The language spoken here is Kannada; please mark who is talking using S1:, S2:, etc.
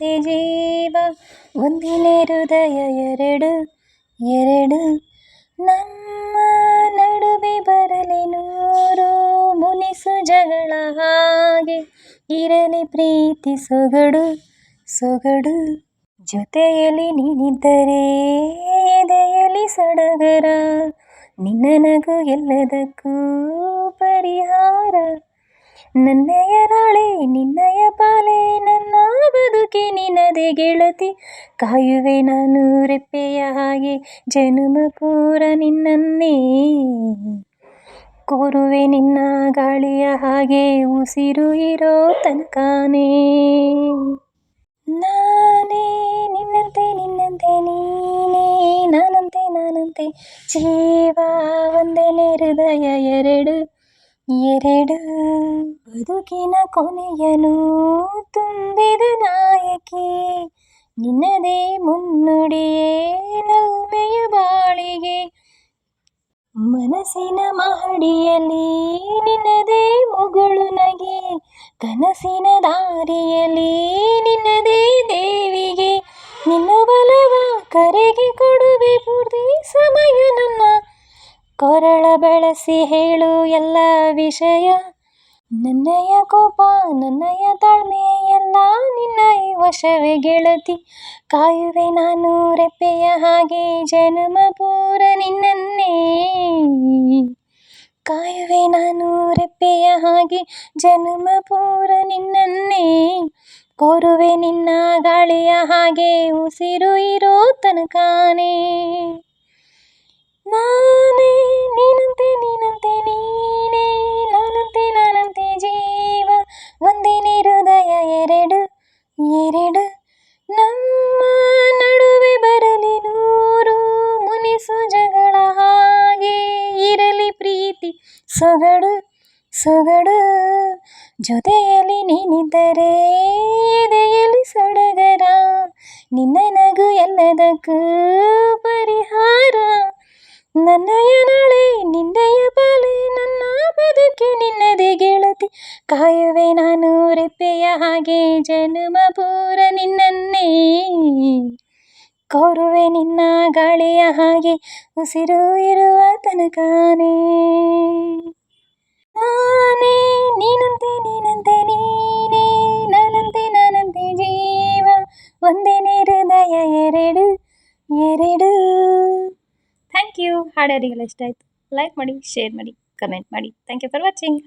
S1: ನಾನಂತೆ ಜೀವ ಒಂದಿನೇ ಹೃದಯ ಎರಡು ಎರಡು. ನಮ್ಮ ನಡುವೆ ಬರಲಿ ನೂರು ಮುನಿಸು ಜಗಳ ಹಾಗೆ. ಇರಲಿ ಪ್ರೀತಿ ಸೊಗಡು ಸೊಗಡು. ಜೊತೆಯಲ್ಲಿ ನೀನಿದ್ದರೆ ಎದೆಯಲ್ಲಿ ಸಡಗರ. ನಿನ್ನ ನಗು ಎಲ್ಲದಕ್ಕೂ ಪರಿಹಾರ. ನನ್ನಯ ನಾಳೆ, ನಿನ್ನಯ ಪಾಲೆ. ಬದುಕೆ ನಿನದೆ ಗೆಳತಿ. ಕಾಯುವೆ ನಾನು ರೆಪ್ಪೆಯ ಹಾಗೆ, ಜನುಮ ಪೂರ ನಿನ್ನನ್ನೇ. ಕೋರುವೆ ನಿನ್ನ ಗಾಳಿಯ ಹಾಗೆ, ಉಸಿರು ಇರೋ ತನಕಾನೇ. ನಾನೇ ನಿನ್ನಂತೆ ನಿನ್ನಂತೆ, ನೀನೇ. ನಾನಂತೆ ನಾನಂತೆ. ಜೀವ ಒಂದೇನೆ ಹೃದಯ ಎರಡು. ಎರಡು, ಬದುಕಿನ ಕೊನೆಯನು ತುಂಬಿದ ನಾಯಕಿ, ನಿನ್ನದೇ ಮುನ್ನುಡಿಯೇ ನಲ್ಮೆಯ ಬಾಳಿಗೆ. ಮನಸ್ಸಿನ ಮಹಡಿಯಲ್ಲಿ ನಿನ್ನದೇ ಮುಗುಳು ನಗೆ, ಕನಸಿನ ದಾರಿಯಲ್ಲಿ ಕೊರಳ ಬಳಸಿ ಹೇಳು ಎಲ್ಲ ವಿಷಯ. ನನ್ನಯ ಕೋಪ, ನನ್ನಯ ತಾಳ್ಮೆ ಎಲ್ಲ ನಿನ್ನ ವಶವೇ ಗೆಳತಿ. ಕಾಯುವೆ ನಾನು ರೆಪ್ಪೆಯ ಹಾಗೆ ಜನ್ಮ ಪೂರ ನಿನ್ನನ್ನೇ. ಕಾಯುವೆ ನಾನು ರೆಪ್ಪೆಯ ಹಾಗೆ ಜನ್ಮ ಪೂರ ನಿನ್ನನ್ನೇ. ಕೋರುವೆ ನಿನ್ನ ಗಾಳಿಯ ಹಾಗೆ ಉಸಿರು ಇರೋ ತನಕನೇ. ನಾನೇ, ನೀನಂತೆ ನೀನಂತೆ, ನೀನೇ, ನಾನಂತೆ ನಾನಂತೆ ಜೀವ. ಒಂದೇ ಹೃದಯ ಎರಡು ಎರಡು. ನಮ್ಮ ನಡುವೆ ಬರಲಿ ನೂರು ಮುನಿಸು ಜಗಳ ಹಾಗೆ. ಇರಲಿ ಪ್ರೀತಿ ಸೊಗಡು ಸೊಗಡು. ಜೊತೆಯಲ್ಲಿ ನೀನಿದ್ದರೆ ಎದೆಯಲ್ಲಿ ಸಡಗರ. ನಿನ್ನ ನಗು ಎಲ್ಲದಕ್ಕೂ ನನ್ನಯ ನಾಳೆ, ನಿನ್ನಯ ಪಾಲೆ ನನ್ನ ಬದುಕೆ ನಿನ್ನದೇ ಗೆಳತಿ. ಕಾಯುವೆ ನಾನು ರೆಪ್ಪೆಯ ಹಾಗೆ, ಜನ್ಮ ಪೂರ ನಿನ್ನನ್ನೇ. ಕೋರುವೆ ನಿನ್ನ ಗಾಳಿಯ ಹಾಗೆ, ಉಸಿರು ಇರುವ ತನಕನೇ. ಹಾಡು ಯಾರಿಗೆಲ್ಲ ಇಷ್ಟ ಆಯಿತು. ಲೈಕ್ ಮಾಡಿ ಶೇರ್ ಮಾಡಿ ಕಮೆಂಟ್ ಮಾಡಿ. Thank you for watching